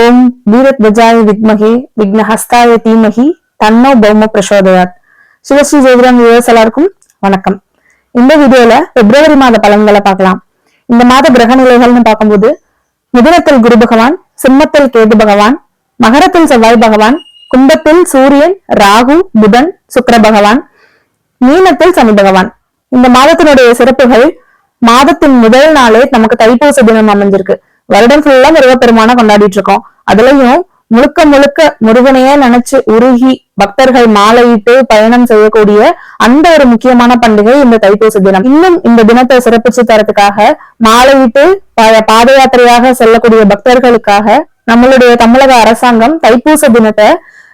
ஓம் வீரத்வஜாய வித்மகே விக்னஹஸ்தாய தீமகி தன்னோ பௌம பிரசோதயாத் சிவஸ்ரீ ஜோதிடம் வியூவர்ஸ் எல்லாருக்கும் வணக்கம். இந்த வீடியோல பிப்ரவரி மாத பலன்களை பார்க்கலாம். இந்த மாத கிரக நிலைகள்னு பார்க்கும்போது மிதுனத்தில் குரு பகவான் சிம்மத்தில் கேது பகவான் மகரத்தில் செவ்வாய் பகவான் கும்பத்தில் சூரியன் ராகு புதன் சுக்கர பகவான் மீனத்தில் சனி பகவான். இந்த மாதத்தினுடைய சிறப்புகள் மாதத்தின் முதல் நாளே நமக்கு தைப்பூச தினம் அமைஞ்சிருக்கு. வருடம் ஃபுல்லா முருகப்பெருமான கொண்டாடிட்டு இருக்கோம் அதுலயும் முழுக்க முழுக்க முருகனையே நினைச்சு உருகி பக்தர்கள் மாலையிட்டு பயணம் செய்யக்கூடிய அந்த ஒரு முக்கியமான பண்டிகை இந்த தைப்பூச தினம். இன்னும் இந்த தினத்தை சிறப்பிச்சு தரத்துக்காக மாலையிட்டு பாத யாத்திரையாக செல்லக்கூடிய பக்தர்களுக்காக நம்மளுடைய தமிழக அரசாங்கம் தைப்பூச தினத்தை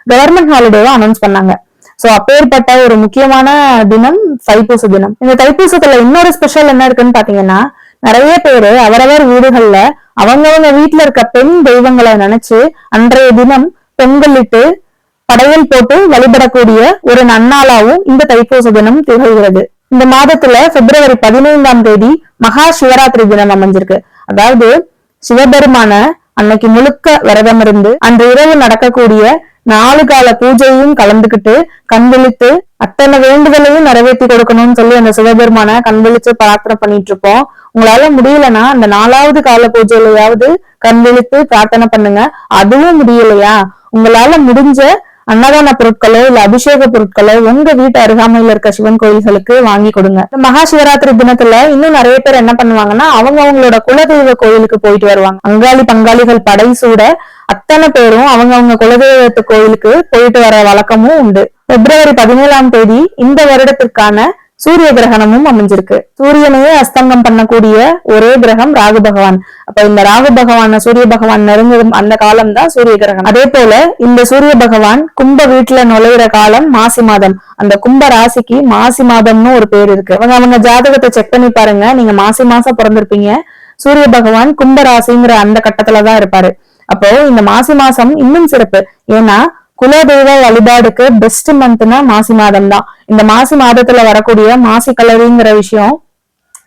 கவர்மெண்ட் ஹாலிடேவா அனௌன்ஸ் பண்ணாங்க. சோ அப்பேற்பட்ட ஒரு முக்கியமான தினம் தைப்பூச தினம். இந்த தைப்பூசத்துல இன்னொரு ஸ்பெஷல் என்ன இருக்குன்னு பாத்தீங்கன்னா நிறைய பேரு அவரவர் வீடுகள்ல அவங்கவங்க வீட்டுல இருக்க பெண் தெய்வங்களை நினைச்சு அன்றைய தினம் பொங்கலிட்டு படையல் போட்டு வழிபடக்கூடிய ஒரு நன்னாளாவும் இந்த தைப்பூச தினம் திகழ்கிறது. இந்த மாதத்துல பிப்ரவரி பதினைந்தாம் தேதி மகா சிவராத்திரி தினம் அமைஞ்சிருக்கு. அதாவது சிவபெருமான அன்னைக்கு முழுக்க விரதம் இருந்து அன்று இரவு நடக்கக்கூடிய நாலு கால பூஜையும் கலந்துக்கிட்டு கண்விழித்து அத்தனை வேண்டுதலையும் நிறைவேற்றி கொடுக்கணும்னு சொல்லி அந்த சிவபெருமான கண்விழிச்சு பிரார்த்தனை பண்ணிட்டு இருப்போம் உங்களால முடியலன்னா அந்த நாலாவது கால பூஜையிலயாவது கண்விழித்து பிரார்த்தனை பண்ணுங்க. அதுவும் முடியலையா? உங்களால முடிஞ்ச அன்னதான பொருட்களோ இல்ல அபிஷேக பொருட்களோ உங்க வீட்டு அருகாமையில இருக்க சிவன் கோயில்களுக்கு வாங்கி கொடுங்க. மகா சிவராத்திரி தினத்துல இன்னும் நிறைய பேர் என்ன பண்ணுவாங்கன்னா அவங்க அவங்களோட குலதெய்வ கோயிலுக்கு போயிட்டு வருவாங்க. அங்காளி பங்காளிகள் படை சூட அத்தனை பேரும் அவங்க அவங்க குலதெய்வத்து கோயிலுக்கு போயிட்டு வர வழக்கமும் உண்டு. பிப்ரவரி பதினேழாம் தேதி இந்த வருடத்திற்கான சூரிய கிரகணமும் அமைஞ்சிருக்கு. சூரியனையே அஸ்தங்கம் பண்ணக்கூடிய ஒரே கிரகம் ராகு பகவான். அப்ப இந்த ராகு பகவான சூரிய பகவான் நெருங்கும் அந்த காலம் தான் சூரிய கிரகணம். அதே போல இந்த சூரிய பகவான் கும்ப வீட்டுல நுழையிற காலம் மாசி மாதம். அந்த கும்ப ராசிக்கு மாசி மாதம்னு ஒரு பேர் இருக்கு. அவங்க அவங்க ஜாதகத்தை செக் பண்ணி பாருங்க. நீங்க மாசி மாசம் பிறந்திருப்பீங்க. சூரிய பகவான் கும்ப ராசிங்கிற அந்த கட்டத்துலதான் இருப்பாரு. அப்போ இந்த மாசி மாசம் இன்னும் சிறப்பு. ஏன்னா குலதெய்வ வழிபாடுக்கு பெஸ்ட் மந்த்னா மாசி மாதம் தான் இந்த மாசி மாதத்துல வரக்கூடிய மாசி கலரிங்கிற விஷயம்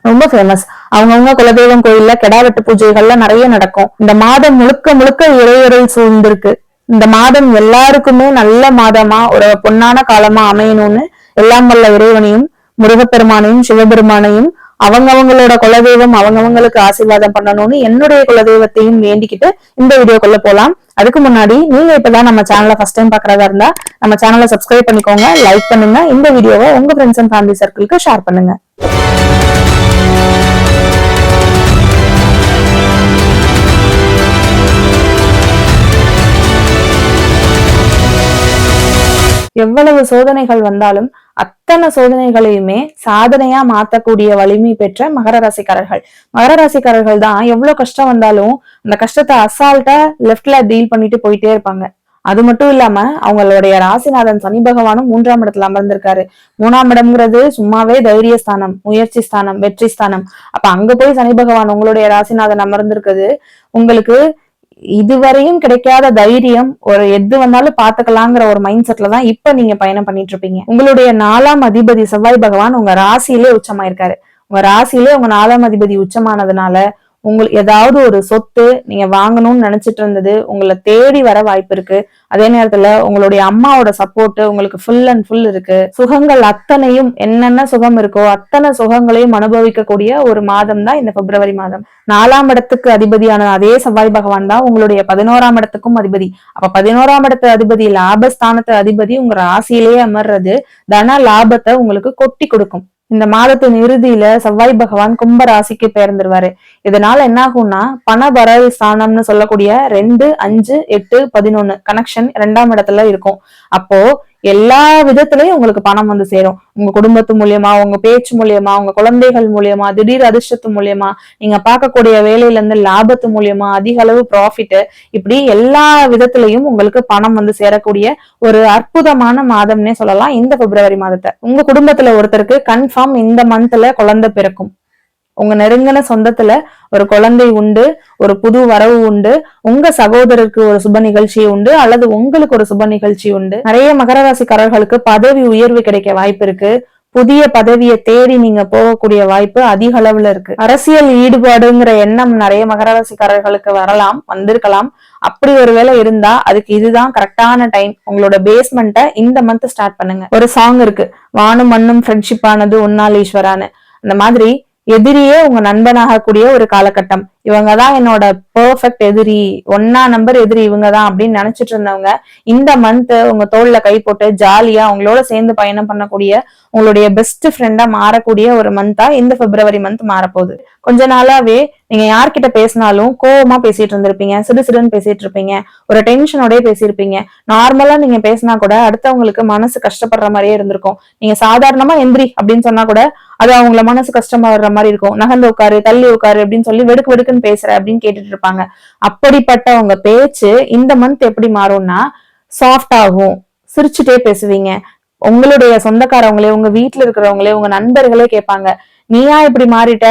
ரொம்ப ஃபேமஸ் அவங்கவுங்க குலதெய்வம் கோயில்ல கெடாவெட்டு பூஜைகள்ல நிறைய நடக்கும். இந்த மாதம் முழுக்க முழுக்க இறையுறல் சூழ்ந்திருக்கு. இந்த மாதம் எல்லாருக்குமே நல்ல மாதமா ஒரு பொன்னான காலமா அமையணும்னு எல்லாம் வல்ல இறைவனையும் முருகப்பெருமானையும் சிவபெருமானையும் அவங்கவங்களோட குலதெய்வம் அவங்கவங்களுக்கு ஆசீர்வாதம் பண்ணணும்னு என்னுடைய குலதெய்வத்தையும் வேண்டிக்கிட்டு இந்த வீடியோக்குள்ள போலாம். அதுக்கு முன்னாடி நீங்க இப்பதான் நம்ம சேனலை ஃபர்ஸ்ட் டைம் பாக்குறதா இருந்தா நம்ம சேனலை சப்ஸ்கிரைப் பண்ணிக்கோங்க லைக் பண்ணுங்க இந்த வீடியோவை உங்க ஃப்ரெண்ட்ஸ் அண்ட் ஃபேமிலி சர்க்கிளுக்கு ஷேர் பண்ணுங்க. எவ்வளவு சோதனைகள் வந்தாலும் அத்தனை சோதனைகளையுமே சாதனையா மாத்தக்கூடிய வலிமை பெற்ற மகர ராசிக்காரர்கள். மகர ராசிக்காரர்கள் தான் எவ்வளவு கஷ்டம் வந்தாலும் அந்த கஷ்டத்தை அசால்ட்டா லெஃப்ட்ல டீல் பண்ணிட்டு போயிட்டே இருப்பாங்க. அது மட்டும் இல்லாம அவங்களுடைய ராசிநாதன் சனி பகவானும் மூன்றாம் இடத்துல அமர்ந்திருக்காரு. மூணாம் இடம்ங்கிறது சும்மாவே தைரிய ஸ்தானம் முயற்சி ஸ்தானம் வெற்றி ஸ்தானம் அப்ப அங்க போய் சனி பகவான் உங்களுடைய ராசிநாதன் அமர்ந்திருக்குது. உங்களுக்கு இதுவரையும் கிடைக்காத தைரியம் ஒரு எது வந்தாலும் பாத்துக்கலாங்கிற ஒரு மைண்ட் செட்ல தான் இப்ப நீங்க பயணம் பண்ணிட்டு இருப்பீங்க. உங்களுடைய நாலாம் அதிபதி செவ்வாய் பகவான் உங்க ராசியிலே உச்சமாயிருக்காரு. உங்க ராசியிலே உங்க நாலாம் அதிபதி உச்சமானதுனால உங்களுக்கு ஏதாவது ஒரு சொத்து நீங்க வாங்கணும்னு நினைச்சிட்டு இருந்தது உங்களை தேடி வர வாய்ப்பு இருக்கு. அதே நேரத்துல உங்களுடைய அம்மாவோட சப்போர்ட் உங்களுக்கு ஃபுல் அண்ட் ஃபுல் இருக்கு. சுகங்கள் அத்தனையும் என்னென்ன சுகம் இருக்கோ அத்தனை சுகங்களையும் அனுபவிக்கக்கூடிய ஒரு மாதம் தான் இந்த பிப்ரவரி மாதம். நாலாம் இடத்துக்கு அதிபதியான அதே செவ்வாய் பகவான் தான் உங்களுடைய பதினோராம் இடத்துக்கும் அதிபதி. அப்ப பதினோராம் இடத்து அதிபதி லாபஸ்தானத்து அதிபதி உங்க ராசியிலேயே அமர்றது தன லாபத்தை உங்களுக்கு கொட்டி கொடுக்கும். இந்த மாதத்தின் இறுதியில செவ்வாய் பகவான் கும்ப ராசிக்கு பெயர்ந்துருவாரு. இதனால என்ன ஆகும்னா பணபரவி ஸ்தானம்னு சொல்லக்கூடிய ரெண்டு அஞ்சு எட்டு பதினொன்னு கனெக்ஷன் ரெண்டாம் இடத்துல இருக்கும். அப்போ எல்லா விதத்துலயும் உங்களுக்கு பணம் வந்து சேரும். உங்க குடும்பத்து மூலியமா உங்க பேச்சு மூலியமா உங்க குழந்தைகள் மூலியமா திடீர் அதிர்ஷ்டத்து மூலியமா நீங்க பார்க்கக்கூடிய வேலையில இருந்து லாபத்து மூலியமா அதிக அளவு ப்ராஃபிட் இப்படி எல்லா விதத்திலையும் உங்களுக்கு பணம் வந்து சேரக்கூடிய ஒரு அற்புதமான மாதம்னே சொல்லலாம். இந்த பிப்ரவரி மாதத்தை. உங்க குடும்பத்துல ஒருத்தருக்கு கன்ஃபார்ம் இந்த மந்த்ல குழந்தை பிறக்கும். உங்க நெருங்கின சொந்தத்துல ஒரு குழந்தை உண்டு ஒரு புது வரவு உண்டு உங்க சகோதரருக்கு ஒரு சுப நிகழ்ச்சி உண்டு அல்லது உங்களுக்கு ஒரு சுப நிகழ்ச்சி உண்டு. நிறைய மகர ராசிக்காரர்களுக்கு பதவி உயர்வு கிடைக்க வாய்ப்பு இருக்கு. புதிய பதவியை தேடி நீங்க போகக்கூடிய வாய்ப்பு அதிக அளவுல இருக்கு. அரசியல் ஈடுபாடுங்கிற எண்ணம் நிறைய மகர ராசிக்காரர்களுக்கு வரலாம் வந்திருக்கலாம். அப்படி ஒருவேளை இருந்தா அதுக்கு இதுதான் கரெக்டான டைம் உங்களோட பேஸ்மெண்ட்டை இந்த மந்த் ஸ்டார்ட் பண்ணுங்க. ஒரு சாங் இருக்கு. வானும் மண்ணும் ஃப்ரெண்ட்ஷிப் ஆனது உன்னால் ஈஸ்வரானு அந்த மாதிரி எதிரியே உங்க நண்பனாகக்கூடிய ஒரு காலகட்டம். இவங்கதான் என்னோட பெர்ஃபெக்ட் எதிரி ஒன்னா நம்பர் எதிரி இவங்க தான் அப்படின்னு நினைச்சிட்டு இருந்தவங்க இந்த மந்த் உங்க தோல்ல கை போட்டு ஜாலியா அவங்களோட சேர்ந்து பயணம் பண்ணக்கூடிய உங்களுடைய பெஸ்ட் ஃப்ரெண்டா மாறக்கூடிய ஒரு மந்தா இந்த பிப்ரவரி மந்த் மாறப்போகுது. கொஞ்ச நாளாவே நீங்க யார்கிட்ட பேசினாலும் கோவமா பேசிட்டு இருந்திருப்பீங்க சிறு சிறுன்னு பேசிட்டு இருப்பீங்க ஒரு டென்ஷனோடய பேசியிருப்பீங்க. நார்மலா நீங்க பேசினா கூட அடுத்தவங்களுக்கு மனசு கஷ்டப்படுற மாதிரியே இருந்திருக்கும். நீங்க சாதாரணமா எந்திரி அப்படின்னு சொன்னா கூட அது அவங்கள மனசு கஷ்டமா வர்ற மாதிரி இருக்கும். நகர்ந்து உட்காரு தள்ளி உட்காரு அப்படின்னு சொல்லி வெடுக்கு வெடுக்குன்னு பேசுற அப்படின்னு கேட்டுட்டு இருப்பாங்க. அப்படிப்பட்டவங்க பேச்சு இந்த மந்த் எப்படி மாறும்னா சாஃப்ட் ஆகும். சிரிச்சுட்டே பேசுவீங்க. உங்களுடைய சொந்தக்காரவங்களே உங்க வீட்டுல இருக்கிறவங்களே உங்க நண்பர்களே கேட்பாங்க நீயா இப்படி மாறிட்ட?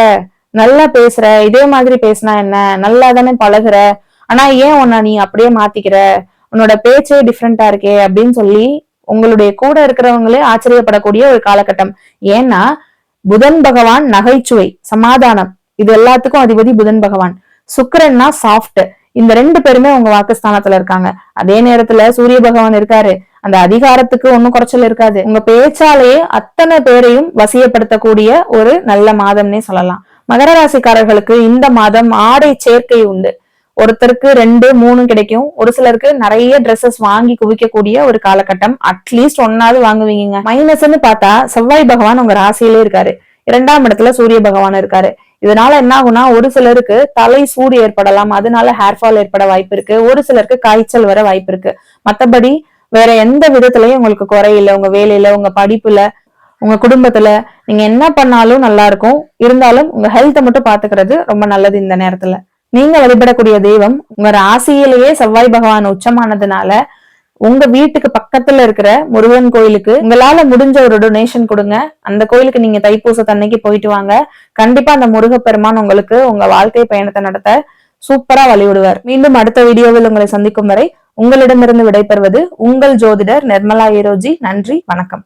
நல்லா பேசுற? இதே மாதிரி பேசினா என்ன? நல்லா தானே பழகுற? ஆனா ஏன் உன்னை நீ அப்படியே மாத்திக்கிற? உன்னோட பேச்சே டிஃப்ரெண்டா இருக்கே அப்படின்னு சொல்லி உங்களுடைய கூட இருக்கிறவங்களே ஆச்சரியப்படக்கூடிய ஒரு காலகட்டம். ஏன்னா புதன் பகவான் நகைச்சுவை சமாதானம். இது எல்லாத்துக்கும் அதிபதி புதன் பகவான். சுக்கரன்னா சாஃப்ட் இந்த ரெண்டு பேருமே உங்க வாக்குஸ்தானத்துல இருக்காங்க. அதே நேரத்துல சூரிய பகவான் இருக்காரு. அந்த அதிகாரத்துக்கு ஒன்னும் குறைச்சல் இருக்காது. உங்க பேச்சாலேயே அத்தனை பேரையும் வசியப்படுத்தக்கூடிய ஒரு நல்ல மாதம்னே சொல்லலாம். மகர ராசிக்காரர்களுக்கு இந்த மாதம் ஆடை சேர்க்கை உண்டு. ஒருத்தருக்கு ரெண்டு மூணு கிடைக்கும். ஒரு சிலருக்கு நிறைய ட்ரெஸ்ஸஸ் வாங்கி குவிக்கக்கூடிய ஒரு காலகட்டம். அட்லீஸ்ட் ஒன்னாவது வாங்குவீங்க மைனஸ்ன்னு பார்த்தா செவ்வாய் பகவான் உங்க ராசியிலே இருக்காரு. இரண்டாம் இடத்துல சூரிய பகவான் இருக்காரு. இதனால என்ன ஆகும்னா ஒரு சிலருக்கு தலை சூடு ஏற்படலாம். அதனால ஹேர் ஃபால் ஏற்பட வாய்ப்பு இருக்கு. ஒரு சிலருக்கு காய்ச்சல் வர வாய்ப்பு இருக்கு. மத்தபடி வேற எந்த விதத்துலயும் உங்களுக்கு குறையில உங்க வேலையில உங்க படிப்புல உங்க குடும்பத்துல. நீங்க என்ன பண்ணாலும் நல்லா இருக்கும். இருந்தாலும் உங்க ஹெல்த்தை மட்டும் பாத்துக்கிறது ரொம்ப நல்லது இந்த நேரத்துல. நீங்க வழிபடக்கூடிய தெய்வம் உங்க ராசியிலேயே செவ்வாய் பகவான் உச்சமானதுனால உங்க வீட்டுக்கு பக்கத்துல இருக்கிற முருகன் கோயிலுக்கு உங்களால முடிஞ்ச ஒரு டொனேஷன் கொடுங்க. அந்த கோயிலுக்கு நீங்க தைப்பூச தன்னைக்கு போயிட்டு வாங்க. கண்டிப்பா அந்த முருகப்பெருமான் உங்களுக்கு உங்க வாழ்க்கை பயணத்தை நடத்த சூப்பரா வழிவிடுவார். மீண்டும் அடுத்த வீடியோவில் உங்களை சந்திக்கும் வரை உங்களிடமிருந்து விடைபெறுவது உங்கள் ஜோதிடர் நிர்மலா ஈரோஜி. நன்றி வணக்கம்.